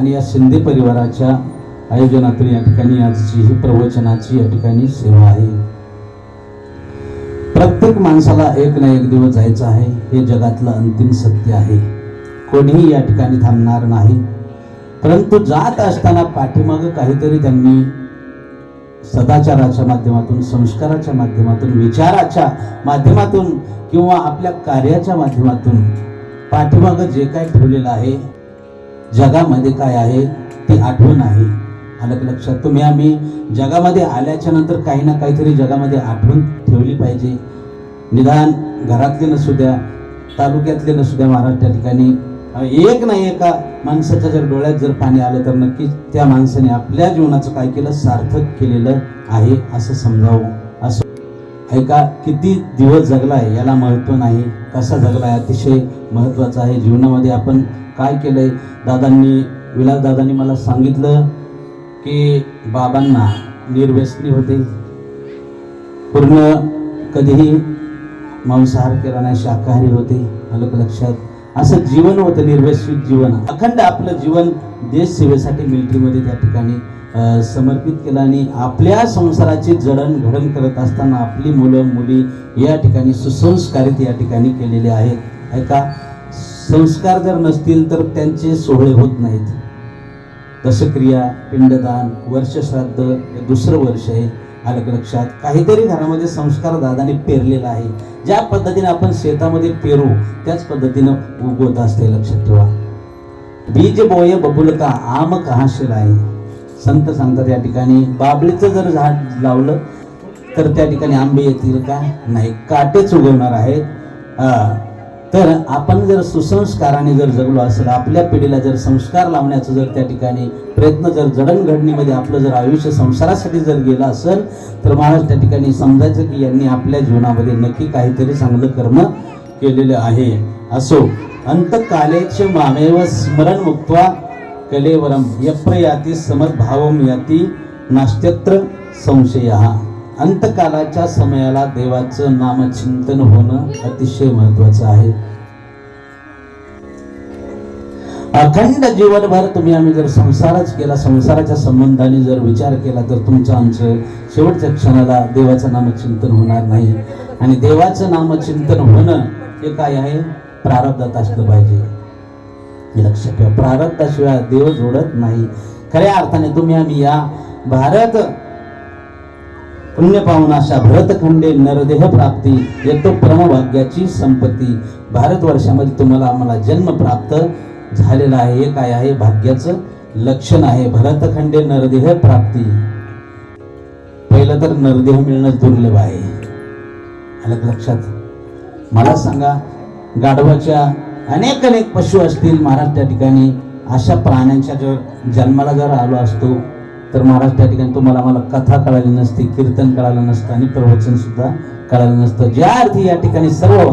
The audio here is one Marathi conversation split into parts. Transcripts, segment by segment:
आणि या शिंदे परिवाराच्या आयोजनातून या ठिकाणी आजची ही प्रवचनाची या ठिकाणी सेवा आहे. प्रत्येक माणसाला एक ना एक दिवस जायचं आहे हे जगातलं अंतिम सत्य आहे. कोणीही या ठिकाणी थांबणार नाही. परंतु जात असताना पाठीमागं काहीतरी त्यांनी सदाचाराच्या माध्यमातून संस्काराच्या माध्यमातून विचाराच्या माध्यमातून किंवा आपल्या कार्याच्या माध्यमातून पाठीमागं जे काय ठेवलेलं आहे जगामध्ये काय आहे ती आठवण आहे. आलं का लक्षात? तुम्ही आम्ही जगामध्ये आल्याच्यानंतर काही ना काहीतरी जगामध्ये आठवण ठेवली पाहिजे. निदान घरातले नसू द्या तालुक्यातले नसू द्या महाराष्ट्र ठिकाणी एक नाही एका माणसाच्या जर डोळ्यात जर पाणी आलं तर नक्कीच त्या माणसाने आपल्या जीवनाचं काय केलं? सार्थक केलेलं आहे असं समजावं. असं ऐका किती दिवस जगला आहे याला महत्त्व नाही. कसा जगला आहे अतिशय महत्त्वाचं आहे. जीवनामध्ये आपण काय केलंय? दादांनी विलास दादांनी मला सांगितलं की बाबांना निर्व्यसनी होते. पूर्ण कधीही मांसाहार केला नाही शाकाहारी होते. आलं लक्षात. असं जीवन होतं निर्व्यसित जीवन. अखंड आपलं जीवन देश सेवेसाठी मिलिटरीमध्ये त्या ठिकाणी समर्पित केलं आणि आपल्या संसाराची जडणघडण करत असताना आपली मुलं मुली या ठिकाणी सुसंस्कारित या ठिकाणी केलेले आहेत. ऐका संस्कार जर नसतील तर त्यांचे सोहळे होत नाहीत. दशक्रिया पिंडदान वर्षश्राद्ध हे दुसरं वर्ष आहे. अलग लक्षात काहीतरी घरामध्ये संस्कार दादाने पेरलेला आहे. ज्या पद्धतीने आपण शेतामध्ये पेरू त्याच पद्धतीनं उगवत असते लक्षात ठेवा. बीज बोय बबुल का आम कहाशील आहे. संत सांगतात या ठिकाणी बाबळीचं जर झाड लावलं तर त्या ठिकाणी आंबे येतील का? नाही काटेच उगवणार आहेत. तर आपण जर सुसंस्काराने जर जगलो असेल आपल्या पिढीला जर संस्कार लावण्याचं जर त्या ठिकाणी प्रयत्न जर जडणघडणीमध्ये आपलं जर आयुष्य संसारासाठी जर गेलं असेल तर महाराज त्या ठिकाणी समजायचं की यांनी आपल्या जीवनामध्ये नक्की काहीतरी चांगलं कर्म केलेलं आहे. असो अंतकालेचे मामेव स्मरण मुक्त्वा कलेवरम यप्र याती समद्भावम याती नास्त्यत्र संशय. अंतकालाच्या समयाला देवाचं नामचिंतन होणं अतिशय महत्वाचं आहे. अखंड जीवनभर तुम्ही आम्ही जर संसारच केला संसाराच्या संबंधाने जर विचार केला तर तुमचं आमचं शेवटच्या क्षणाला देवाचं नामचिंतन होणार नाही. आणि देवाचं नामचिंतन होणं हे काय आहे? प्रारब्धात असलं पाहिजे. लक्षात ठेवा. प्रारब्धाशिवाय देव जोडत नाही. खऱ्या अर्थाने तुम्ही आम्ही या भारत पुण्य पाहून अशा भरतखंडे नरदेह प्राप्ती येतो परमभाग्याची संपत्ती. भारतवर्षामध्ये तुम्हाला आम्हाला जन्म प्राप्त झालेला आहे. हे काय आहे? भाग्याचं लक्षण आहे. भरतखंडे नरदेह प्राप्ती. पहिलं तर नरदेह मिळणं दुर्लभ आहे. आलं लक्षात. मला सांगा गाढवाच्या अनेक अनेक पशु असतील महाराष्ट्र त्या ठिकाणी अशा प्राण्यांच्या जर जन्माला जर आलो असतो तर महाराज त्या ठिकाणी तुम्हाला मला कथा कळाली नसती कीर्तन कळालं नसतं आणि प्रवचन सुद्धा कळालं नसतं. ज्या अर्थी या ठिकाणी सर्व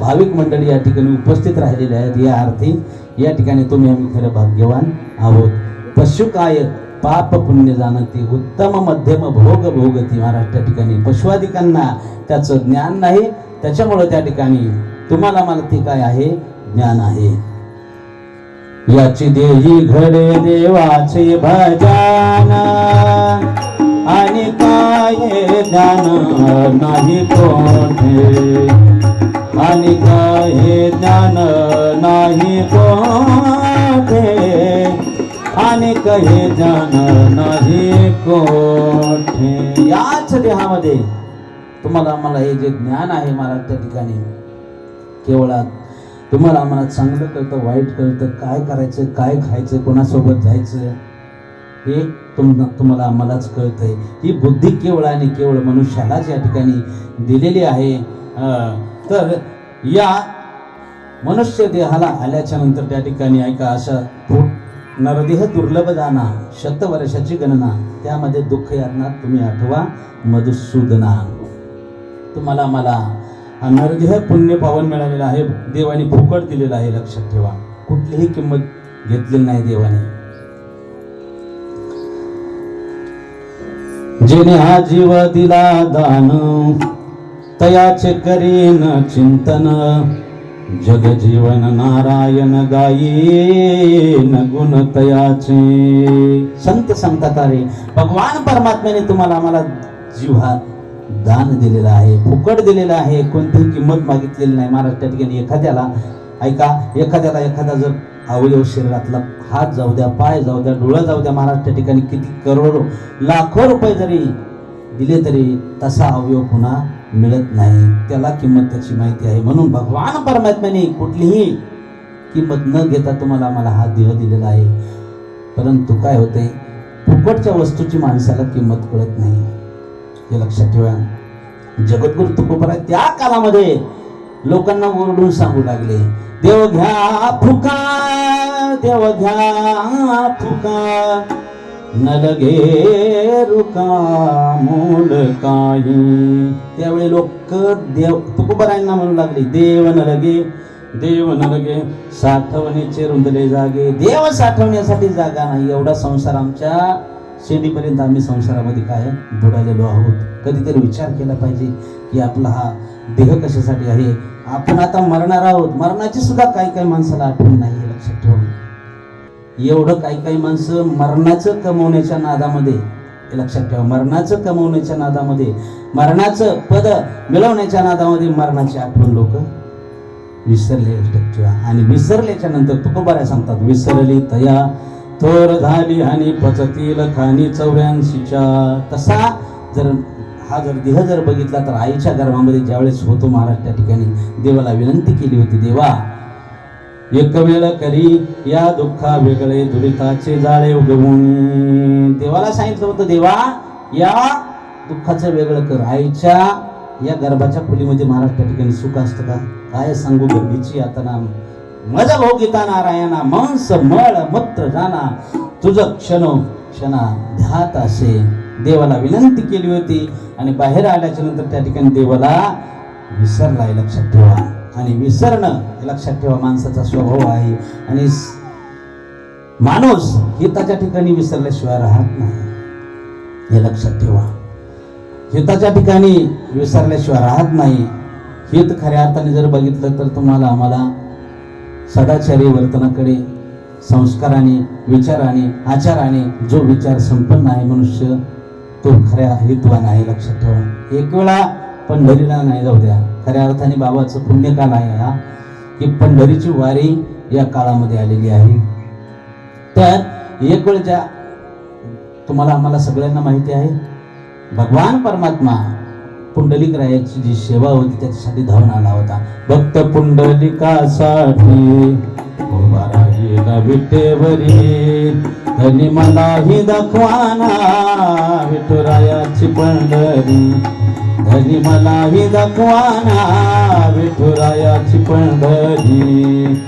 भाविक मंडळी या ठिकाणी उपस्थित राहिलेले आहेत या अर्थी या ठिकाणी तुम्ही आम्ही खरं भाग्यवान आहोत. पशु काय पाप पुण्य जाणती उत्तम मध्यम भोग भोगती महाराज त्या ठिकाणी. पशुवादिकांना त्याचं ज्ञान नाही त्याच्यामुळं त्या ठिकाणी तुम्हाला मला ते काय आहे? ज्ञान आहे. याची देही घडे देवाचे भजन. आणि काय ज्ञान नाही कोठे? आणि काय ज्ञान नाही कोठे? आणि काही ज्ञान नाही कोठे? याच देहामध्ये तुम्हाला आम्हाला हे जे ज्ञान आहे महाराज त्या ठिकाणी केवळ तुम्हाला आम्हाला चांगलं कळतं वाईट कळतं काय करायचं काय खायचं कोणासोबत जायचं हे तुम तुम्हाला आम्हालाच कळतंय. ही बुद्धी केवळ आणि केवळ मनुष्यालाच या ठिकाणी दिलेली आहे. तर या मनुष्य देहाला आल्याच्यानंतर त्या ठिकाणी ऐका अशा नरदेह दुर्लभ जाना शतवर्षाची गणना त्यामध्ये दुःख यातना तुम्ही आठवा मधुसूदना. तुम्हाला मला हा नरदेह पुण्य पावन मिळालेला आहे. देवाने फुकट दिलेला आहे. लक्षात ठेवा. कुठलीही किंमत घेतलेली नाही देवाने. जेने हा जीव दिला दान तयाचे करीन चिंतन. जग जीवन नारायण गाये न गुण तयाचे. संत सांगतात अरे भगवान परमात्म्याने तुम्हाला आम्हाला जीव हा दान दिलेलं आहे फुकट दिलेलं आहे. कोणतीही किंमत मागितलेली नाही. महाराष्ट्र ठिकाणी एखाद्याला ऐका एखाद्याला एखादा जर अवयव शरीरातला हात जाऊ द्या पाय जाऊ द्या डोळा जाऊ द्या महाराष्ट्र ठिकाणी किती करोडो लाखो रुपये जरी दिले तरी तसा अवयव पुन्हा मिळत नाही. त्याला किंमत त्याची माहिती आहे. म्हणून भगवान परमात्म्याने कुठलीही किंमत न घेता तुम्हाला आम्हाला हा देह दिलेला आहे. परंतु काय होते फुकटच्या वस्तूची माणसाला किंमत कळत नाही. हे लक्षात ठेवा. जगद्गुरु तुकोबराय त्या काळामध्ये लोकांना ओरडून सांगू लागले देव घ्या फुका देव घ्या फुका न लगे रुका मूल काही. त्यावेळी लोक देव तुकोबरांना म्हणू लागले देव न लगे देव न लगे साठवणीचे रुंदले जागे देव साठवण्यासाठी जागा नाही एवढा संसार आमच्या शेतीपर्यंत आम्ही संसारामध्ये काय बुडालेलो आहोत. कधीतरी विचार केला पाहिजे की आपला हा देह कशासाठी आहे? आपण आता मरणार आहोत. मरणाची सुद्धा काही काही माणसाला आठवण नाही हे लक्षात ठेवून एवढं काही काही माणसं मरणाचं कमवण्याच्या नादामध्ये हे लक्षात ठेवा मरणाचं कमवण्याच्या नादामध्ये मरणाचं पद मिळवण्याच्या नादामध्ये मरणाची आठवण लोक विसरले लक्षात ठेवा. आणि विसरल्याच्या नंतर तुकोबाऱ्या सांगतात विसरली तया थोर झाली आणि पचतील खानी चौऱ्याऐंशीच्या. तसा जर हा जर देह जर बघितला तर आईच्या गर्भामध्ये ज्यावेळेस होतो महाराज त्या ठिकाणी देवाला विनंती केली होती देवा एक वेळ करी या दुःखा वेगळे दुरिताचे जाळे उगवून. देवाला सांगितलं होतं देवा या दुःखाचं वेगळं कर. आईच्या या गर्भाच्या खोलीमध्ये महाराज त्या ठिकाणी सुख असतं का? काय सांगू गर्भीची आता नाम मज भोगिता नारायणा मांस मळ मूत्र जाना तुझं क्षणो क्षणा ध्यात असे. देवाला विनंती केली होती आणि बाहेर आल्याच्यानंतर त्या ठिकाणी देवाला विसरलाय लक्षात ठेवा. आणि विसरणं हे लक्षात ठेवा माणसाचा स्वभाव आहे. आणि माणूस हिताच्या ठिकाणी विसरल्याशिवाय राहत नाही. हे लक्षात ठेवा. हिताच्या ठिकाणी विसरल्याशिवाय राहत नाही. हित खऱ्या अर्थाने जर बघितलं तर तुम्हाला आम्हाला सदाचारी वर्तनाकडे संस्काराने विचाराने आचाराने जो विचार संपन्न आहे मनुष्य तो खऱ्या हितवान आहे लक्षात ठेवा. एक वेळा पंढरीला नाही जाऊ द्या. खऱ्या अर्थाने बाबाचं पुण्यकाल आहे हा की पंढरीची वारी या काळामध्ये आलेली आहे. तर एक वेळ ज्या तुम्हाला आम्हाला सगळ्यांना माहिती आहे भगवान परमात्मा पुंडलिक रायाची जी सेवा होती त्याच्यासाठी धावून आला होता. भक्त पुंडलिकासाठी उभा राहिला विटेवरी. धनी मलाही दाखवाना विठुरायाची पंढरी. धनी मलाही दाखवाना विठुरायाची पंढरी.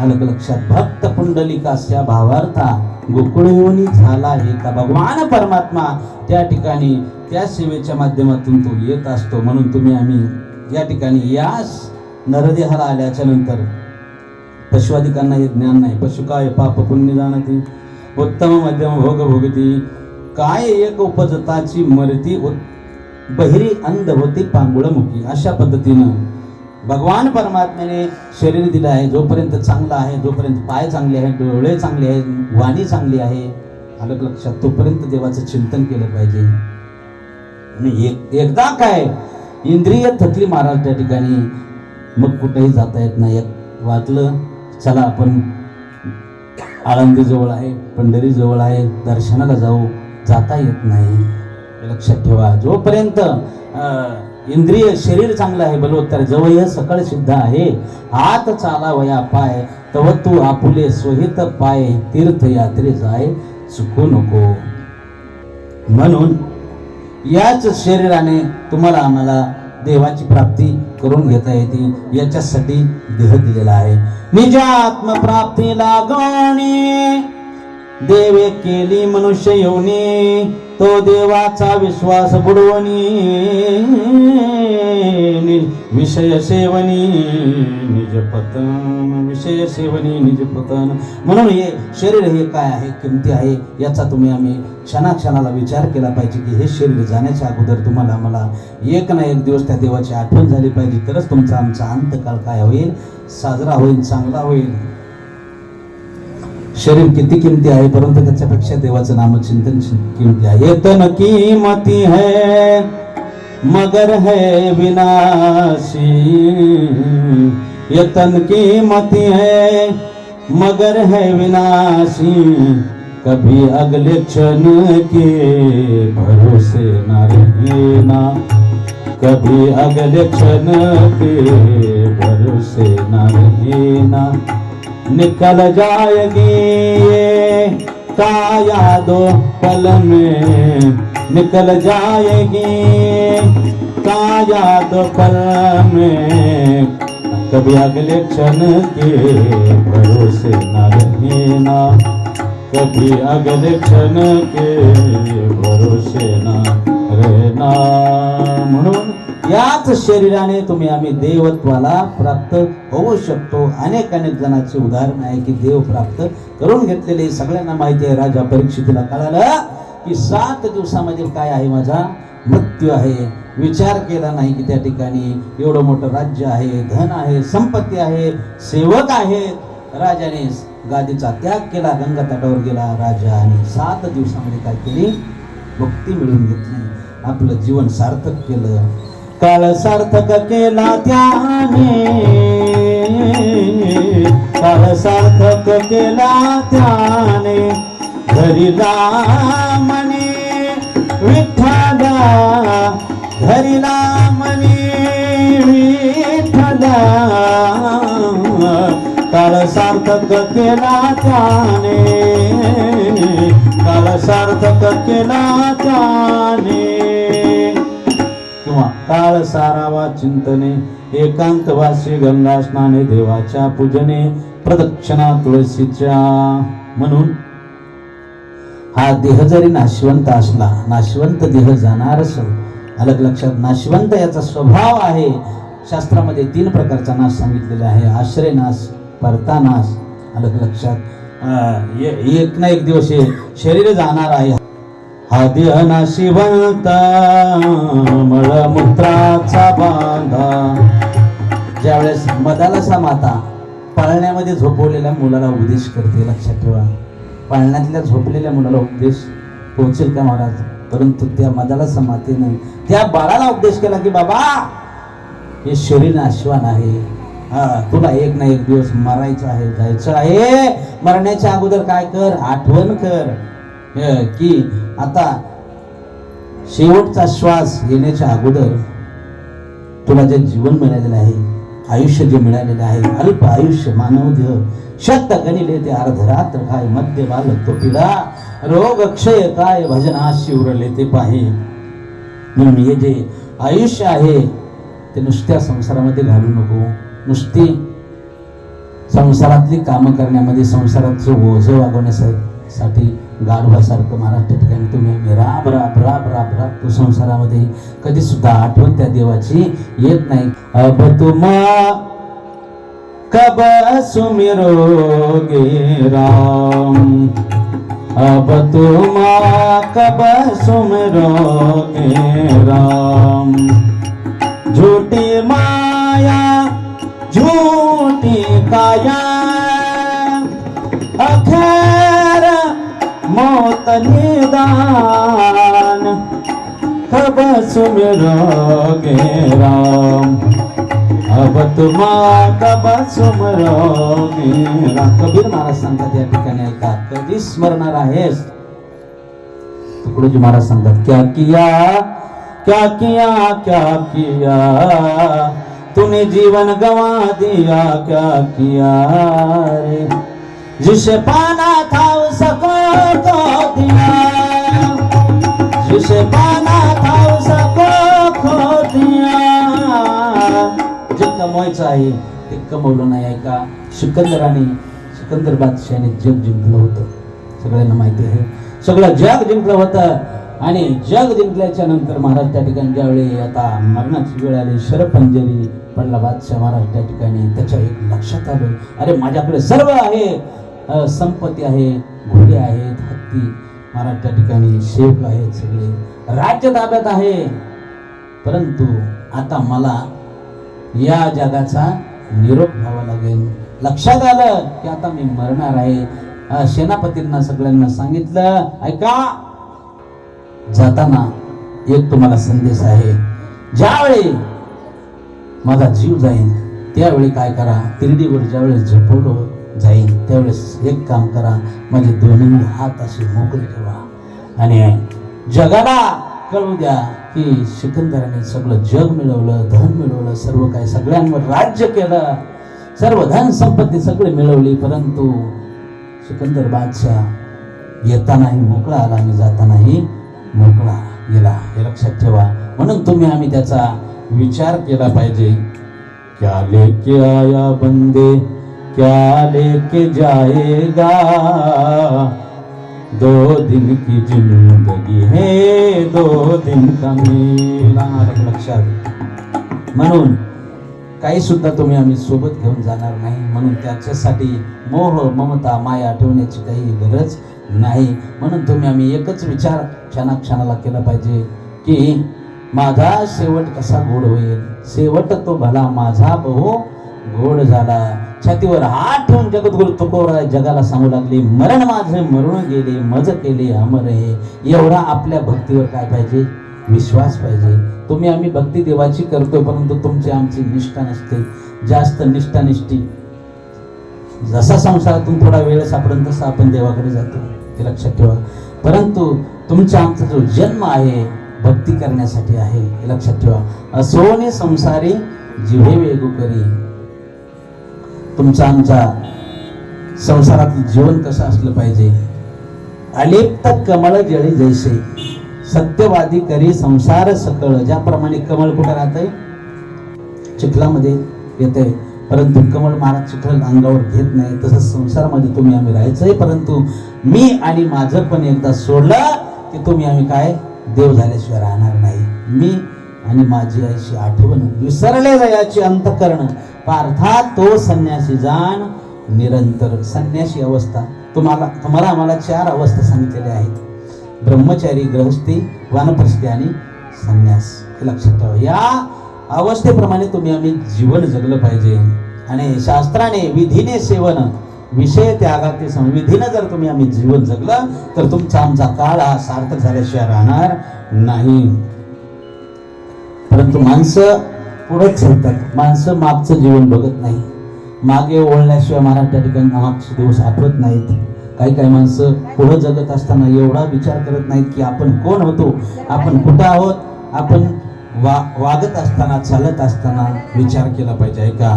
आलं लक्षात भक्त पुंडलिकाच्या भावार्था गोकुळ झाला हे का? भगवान परमात्मा त्या ठिकाणी त्या सेवेच्या माध्यमातून तो येत असतो. म्हणून तुम्ही आम्ही या ठिकाणी यास नरदेहाला आल्याच्यानंतर पशुवादिकांना हे ज्ञान नाही. पशु काय? पाप पुण्य जाणती. उत्तम मध्यम भोग भोगती. काय एक उपजताची मरती उत् बहिरी अंध होती पांगुळमुखी. अशा पद्धतीनं भगवान परमात्म्याने शरीर दिलं आहे. जोपर्यंत चांगलं आहे जोपर्यंत पाय चांगले आहेत डोळे चांगले आहेत वाणी चांगली आहे आलं लक्षात? तोपर्यंत देवाचं चिंतन केलं पाहिजे. आणि एक एकदा काय इंद्रिय थकली महाराज त्या ठिकाणी मग कुठेही जाता येत नाही. वाटलं चला आपण आळंदी जवळ आहे पंढरी जवळ आहे दर्शनाला जाऊ. जाता येत नाही. लक्षात ठेवा. जोपर्यंत इंद्रिय शरीर चांगलं आहे बलवत्तर जवळ सकळ सिद्ध आहे हात चाला वया पाय तव तू आपुले स्वहित पाय तीर्थयात्रे जाय. चुकू नको. म्हणून याच शरीराने तुम्हाला आम्हाला देवाची प्राप्ती करून घेता येते. याच्यासाठी देह दिलेला आहे. निज आत्मप्राप्ती लागणे देवे केली मनुष्य येऊने तो देवाचा विश्वास बुडवणी विषय सेवनी निज पतन विषय सेवनी निज पतन. म्हणून हे शरीर हे काय आहे किमती आहे याचा तुम्ही आम्ही क्षणाक्षणाला विचार केला पाहिजे की हे शरीर जाण्याच्या अगोदर तुम्हाला मला एक ना एक दिवस त्या देवाची आठवण झाली पाहिजे तरच तुमचा आमचा अंतकाळ काय होईल? साजरा होईल चांगला होईल. शरीर किती किमती आहे? परंतु त्याच्यापेक्षा देवाचं नामचिंतन किमती आहे? ये तन कीमती है, मगर है विनाशी. ये तन कीमती है, मगर है विनाशी. कभी अगले क्षण के भरोसे न रहना. कभी अगले क्षण के भरोसे न रहना. निकल जाएगी ये काया दो पल में। निकल जाएगी काया दो पल में। कभी अगले क्षण के भरोसे न रहना। कभी अगले क्षण के भरोसे न रहना। याच शरीराने तुम्ही आम्ही देवत्वाला प्राप्त होऊ शकतो. अनेक अनेक जणांचे उदाहरण आहे की देव प्राप्त करून घेतलेले. सगळ्यांना माहिती आहे राजा परीक्षितीला कळालं की सात दिवसामध्ये काय आहे माझा? मृत्यू आहे. विचार केला नाही की त्या ठिकाणी एवढं मोठं राज्य आहे धन आहे संपत्ती आहे सेवक आहे. राजाने गादीचा त्याग केला गंगा तटावर गेला. राजा आणि सात दिवसामध्ये काय केली? भक्ती मिळवून घेतली. आपलं जीवन सार्थक केलं. काळ सार्थक केला त्याने. काळ सार्थक केला त्याने. धरिला मने विठ्ठला धरिला मने विठ्ठला. काळ सार्थक केला त्याने. काळ सार्थक केला त्या किंवा काळ सारावा चिंतने एकांतवासी गंगा स्नाने देवाच्या पूजने प्रदक्षिणा तुळशीच्या. म्हणून हा देह जरी नाशवंत असला नाशवंत देह जाणारच अलग लक्षात नाशवंत याचा स्वभाव आहे. शास्त्रामध्ये तीन प्रकारचा नाश सांगितलेला आहे. आश्रय नाश परतानाश अलग लक्षात. एक ना एक दिवस हे शरीर जाणार आहे. नाशिवंत मळमूत्राचा बांधा. ज्यावेळेस मदालसा माता पाळण्यामध्ये झोपवलेल्या मुलाला उपदेश करते लक्षात ठेवा. पाळण्यातल्या झोपलेल्या मुलाला उपदेश पोहोचेल का महाराज? परंतु त्या मदालसा मातेने त्या बाळाला उपदेश केला की बाबा हे शरीर नाशवान आहे. हा तुला एक ना एक दिवस मरायचं आहे जायचं आहे. मरण्याच्या अगोदर काय कर? आठवण कर. की आता शेवटचा श्वास घेण्याच्या अगोदर तुला जे जीवन मिळालेलं आहे आयुष्य जे मिळालेलं आहे अल्प आयुष्य मानव देह शक्त गणिले ते अर्धरात्र काय मध्य बाल तो पिला रोग क्षय काय भजना उरले ते पाहे. म्हणून हे जे आयुष्य आहे ते नुसत्या संसारामध्ये घालू नको. नुसती संसारातली कामं करण्यामध्ये संसाराचं ओझं वागवण्यासाठी गाढवासारखं महाराष्ट्र ठिकाणी तुम्ही आम्ही राब राब राब राब राब तू संसारामध्ये कधी सुद्धा आठवण त्या देवाची येत नाही. अब तुमा कब सुमिरोगे राम? अब तुमा कब सुमिरोगे राम? झूठी माया झूठी काया अखे मौत निदान कब सुमिरोगे राम। अब तुम्हा कब सुमिरोगे राम। कबीर महाराज सांगतात या ठिकाणी ऐका कधी स्मरणार आहेस? तुकडोजी महाराज सांगतात क्या किया क्या किया क्या किया? तूने जीवन गवा दिया क्या किया रे? जिसे पाना था कमवायचं आहे ते कमवलं नाही आहे का सिकंदराने सिकंदर बादशाने जग जिंकलं होतं. सगळ्यांना माहिती आहे सगळं जग जिंकलं होतं आणि जग जिंकल्याच्या नंतर महाराज त्या ठिकाणी ज्यावेळी आता मरणाची वेळ आली शरपंजरी पडला बादशाह महाराज त्या ठिकाणी त्याच्या एक लक्षात आलं. अरे माझ्याकडे सर्व आहे संपत्ती आहे घोडे आहेत हत्ती महाराज त्या ठिकाणी शेवक आहेत सगळे. राज्य ताब्यात आहे. परंतु आता मला या जगाचा निरोप घ्यावा लागेल. लक्षात आलं की आता मी मरणार आहे. सेनापतींना सगळ्यांना सांगितलं ऐका जाताना एक तुम्हाला संदेश आहे. ज्यावेळी माझा जीव जाईल त्यावेळी काय करा? तिरडीवर ज्यावेळेस झोपवलं जाईल त्यावेळेस एक काम करा माझे दोन्ही हात असे मोकळे ठेवा. आणि जगाला कळू द्या की सिकंदराने सगळं जग मिळवलं धन मिळवलं सर्व काही सगळ्यांवर राज्य केलं. सर्व धन संपत्ती सगळी मिळवली परंतु सिकंदर बादशाह येतानाही मोकळा आला आणि जातानाही मोकळा गेला. हे लक्षात ठेवा. म्हणून तुम्ही आम्ही त्याचा विचार केला पाहिजे. क्या लेके आया बंदे? क्या लेके जाएगा। दो दिन की जिंदगी है दो दिन का मेला। लक्षात. म्हणून काही सुद्धा तुम्ही आम्ही सोबत घेऊन जाणार नाही. म्हणून त्याच्यासाठी मोह ममता माया ठेवण्याची काही गरज नाही. म्हणून तुम्ही आम्ही एकच विचार क्षणाक्षणाला केला पाहिजे की माझा शेवट कसा गोड होईल? शेवट तो भला माझा बहु गोड झाला. छातीवर हात ठेवून जगद्गुरु तुकोबराय जगाला सांगू लागले मरण माझे मरून गेले मज केले अमर हे. एवढा आपल्या भक्तीवर काय पाहिजे? विश्वास पाहिजे. तुम्ही आम्ही भक्ती देवाची करतो परंतु तुमची आमची निष्ठा नसते. जास्त निष्ठा निष्ठी. जसा संसारातून थोडा वेळ सापडेल तसा आपण देवाकडे जातो. ते लक्षात ठेवा. परंतु तुमचा आमचा जो जन्म आहे भक्ती करण्यासाठी आहे हे लक्षात ठेवा. असोने संसारी जिव्हे वेगू करी. तुमचा आमचा संसारातलं जीवन कसं असलं पाहिजे? अलिप्त कमळ जळी जैसे. सत्यवादी करी संसार सकळ. ज्याप्रमाणे कमळ कुठं राहतंय? चिखलामध्ये येते परंतु कमळ महाराज चिखल अंगावर घेत नाही. तसंच संसारामध्ये तुम्ही आम्ही राहायचंय. परंतु मी आणि माझं पण एकदा सोडलं की तुम्ही आम्ही काय? देव झाल्याशिवाय राहणार नाही. मी आणि माझी आईची आठवण विसरले जायची अंतकरण. पार्था तो संन्यासी जाण निरंतर संन्यासी अवस्था. तुम्हाला तुम्हाला आम्हाला चार अवस्था सांगितलेल्या आहेत. ब्रह्मचारी ग्रहस्थी वानप्रस्थी आणि संन्यास. हे लक्षात ठेवा. या अवस्थेप्रमाणे तुम्ही आम्ही जीवन जगलं पाहिजे. आणि शास्त्राने विधीने सेवन विषय त्यागाते सम विधीनं जर तुम्ही आम्ही जीवन जगलं तर तुमचा आमचा काळ हा सार्थक झाल्याशिवाय राहणार नाही. परंतु माणसं पुढे ठेवतात माणसं मागचं जीवन बघत नाही मागे ओळल्याशिवाय महाराज त्या ठिकाणी मागचे दिवस आठवत नाहीत. काही काही माणसं पुढं जगत असताना एवढा विचार करत नाहीत की आपण कोण होतो? आपण कुठं आहोत? आपण वा वागत असताना चालत असताना विचार केला पाहिजे का?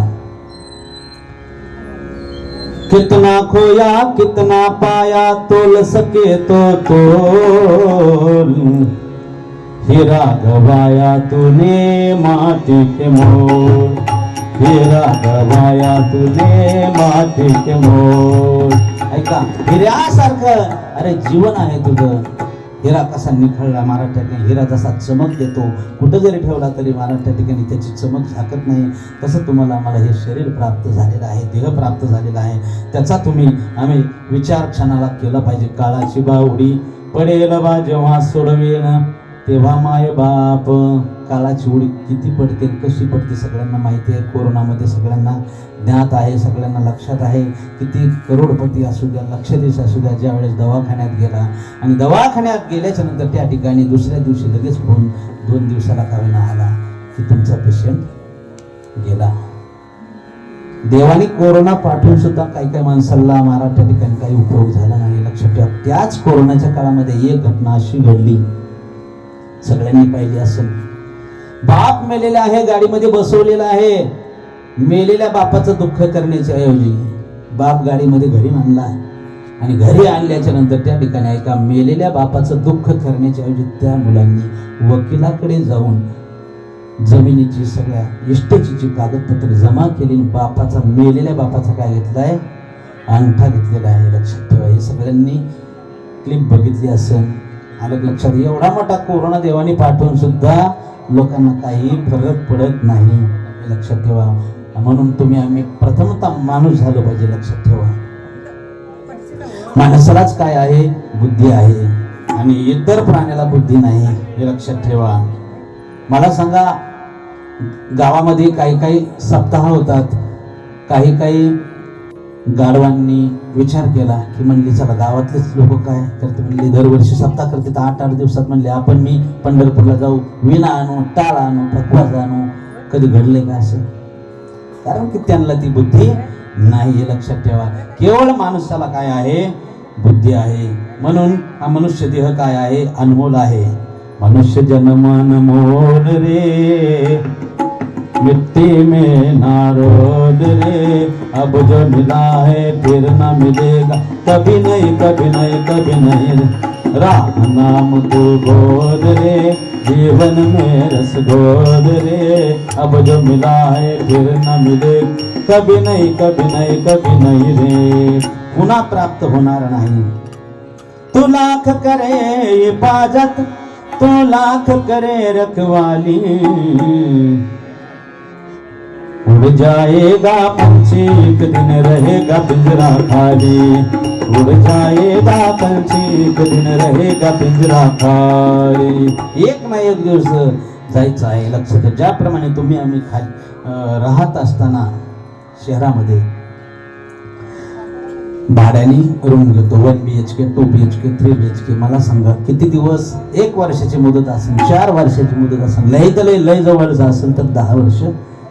कितना खोया कितना पाया तोल सके तो तोल. हीरा गवाया तुने माटी के हे हीरा गवाया तुने माटी के मोल ऐका हिऱ्यासारखं अरे जीवन आहे तुझं. हिरा कसा निखळला मराठ्या ठिकाणी हिरा जसा चमक देतो. कुठं जरी ठेवला तरी मराठ्या ठिकाणी त्याची चमक झाकत नाही. तसं तुम्हाला आम्हाला हे शरीर प्राप्त झालेलं आहे देह प्राप्त झालेला आहे. त्याचा तुम्ही आम्ही विचार क्षणाला केला पाहिजे. काळाची बावडी पडेल बा जेव्हा सोडवेन. तेव्हा माय बाप काळाची उडी किती पडते कशी पडते सगळ्यांना माहिती आहे. कोरोनामध्ये सगळ्यांना ज्ञात आहे सगळ्यांना लक्षात आहे. किती करोडपती असू द्या लक्षाधीश असू द्या ज्यावेळेस दवाखान्यात गेला आणि दवाखान्यात गेल्याच्यानंतर त्या ठिकाणी दुसऱ्या दिवशी लगेच फोन दोन दिवसाला का आला की तुमचा पेशंट गेला. देवाने कोरोना पाठवून सुद्धा काही काही माणसाला महाराष्ट्र ठिकाणी काही उपयोग झाला नाही. लक्षात ठेवा त्याच कोरोनाच्या काळामध्ये एक घटना अशी घडली. सगळ्यांनी पाहिली असेल. बाप मेलेला आहे गाडीमध्ये बसवलेला आहे. मेलेल्या बापाचं दुःख करण्याच्या ऐवजी बाप गाडीमध्ये घरी आणला आणि घरी आणल्याच्या नंतर त्या ठिकाणी ऐका मेलेल्या बापाचं दुःख करण्याच्या ऐवजी त्या मुलांनी वकिलाकडे जाऊन जमिनीची सगळ्या इष्टेची कागदपत्रे जमा केली आणि बापाचा मेलेल्या बापाचा काय घेतलाय? अंगठा घेतलेला आहे. लक्षात ठेवा हे सगळ्यांनी क्लिप बघितली असेल. आलं लक्षात. एवढा मोठा कोरोना देवाने पाठवून सुद्धा लोकांना काही फरक पडत नाही. लक्षात ठेवा. म्हणून तुम्ही आम्ही प्रथमतः माणूस झालो पाहिजे लक्षात ठेवा. माणसालाच काय आहे? बुद्धी आहे. आणि इतर प्राण्याला बुद्धी नाही हे लक्षात ठेवा. मला सांगा गावामध्ये काही काही सप्ताह होतात. काही काही गाढवांनी विचार केला की म्हणली चला गावातलेच लोक काय? करते म्हणले दरवर्षी सप्ताह करते तर आठ आठ दिवसात म्हणले आपण मी पंढरपूरला जाऊ विणा आणू टाळ आणू पकवाज आणू कधी घडले का असं? कारण की त्यांना ती बुद्धी नाही हे लक्षात ठेवा. केवळ माणसाला काय आहे? बुद्धी आहे. म्हणून हा मनुष्य देह काय आहे? अनमोल आहे. मनुष्य जन्म अनमोल रे. मिट्टी में ना नारोद रे। अब जो मिला है फिर ना मिलेगा। कभी नहीं कभी नहीं कभी नहीं राम नाम तू गोद रे। जीवन में रस गोद रे। अब जो मिला है फिर ना मिले कभी नहीं कभी नहीं कभी नहीं रे। पुन्हा प्राप्त होणार नाही। तू लाख करे इबाजत तू लाख करे रखवाली। उड़ जाएगा पंछी एक दिन रहेगा पिंजरा खाली। उड़ जाएगा पंछी एक दिन रहेगा पिंजरा खाली। एक ना एक दिवस जायचं आहे लक्षात ठेवा. ज्याप्रमाणे तुम्ही आम्ही खाली राहत असताना शहरामध्ये भाड्याने रूम घेतो. One B H K two B H K three B H K मला सांगा किती दिवस? एक वर्षाची मुदत असेल चार वर्षाची मुदत असेल लय तर लय लय जवळचं असेल तर दहा वर्ष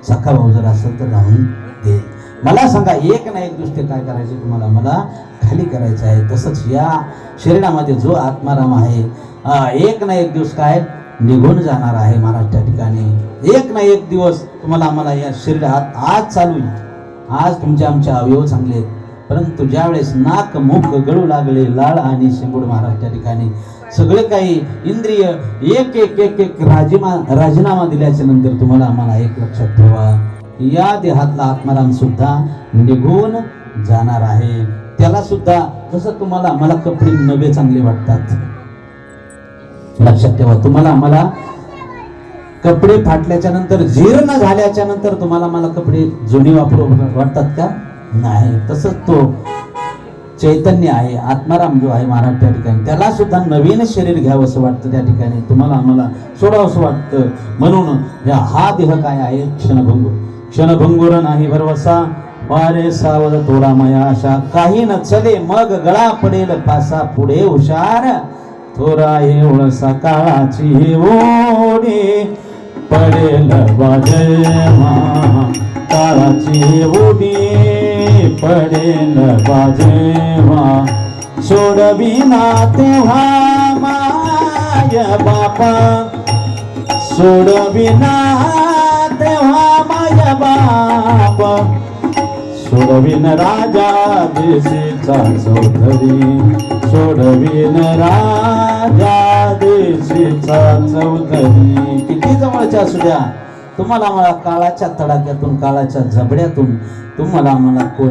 सखा भाऊ जर असेल तर राहून दे. मला सांगा एक ना एक दृष्टी काय करायची तुम्हाला? मला खाली करायचं आहे. तसंच या शरीरामध्ये जो आत्माराम आहे एक ना एक दिवस काय निघून जाणार आहे महाराष्ट्र त्या ठिकाणी. एक ना एक दिवस तुम्हाला आम्हाला या शरीरात आज चालू आज तुमचे आमचे अवयव चांगले आहेत. परंतु ज्यावेळेस नाक मुख गळू लागले लाळ आणि शिंगूड महाराज त्या ठिकाणी सगळे काही इंद्रिय एक एक एक एक राजीमा राजीनामा दिल्याच्या नंतर तुम्हाला आम्हाला एक लक्षात ठेवा या देहातला आत्माराम सुद्धा निघून जाणार आहे. त्याला सुद्धा जसं तुम्हाला मला कपडे नवे चांगले वाटतात. लक्षात ठेवा तुम्हाला मला कपडे फाटल्याच्या नंतर जीर्ण झाल्याच्यानंतर तुम्हाला मला कपडे जुने वापरू वाटतात का? नाही तसंच तो चैतन्य आहे आत्माराम जो आहे महाराज त्या ठिकाणी त्याला सुद्धा नवीन शरीर घ्यावं असं वाटतं त्या ठिकाणी. तुम्हाला आम्हाला सोडावं असं वाटतं. म्हणून या हा देह काय आहे? क्षणभंगूर. क्षणभंगूर नाही भरवसा. वारे सावध तोडा मया आशा. काही न चले मग गळा पडेल पासा. पुढे हुशार. थोरा हे ओळसा काळाची हे ओढे. पडेल बाजेवा काळाची उडी पडेल बाजेवा सोडविना तेव्हा माय बापा. सोडविना तेव्हा माय बाप. सोडविन राजा देशीचा चौधरी. सोडविन राजा देशीचा चौधरी किती जवळच्या असू द्या. तुम्हाला मला काळाच्या तडाख्यातून काळाच्या झबड्यातून तुम्हाला मला कोण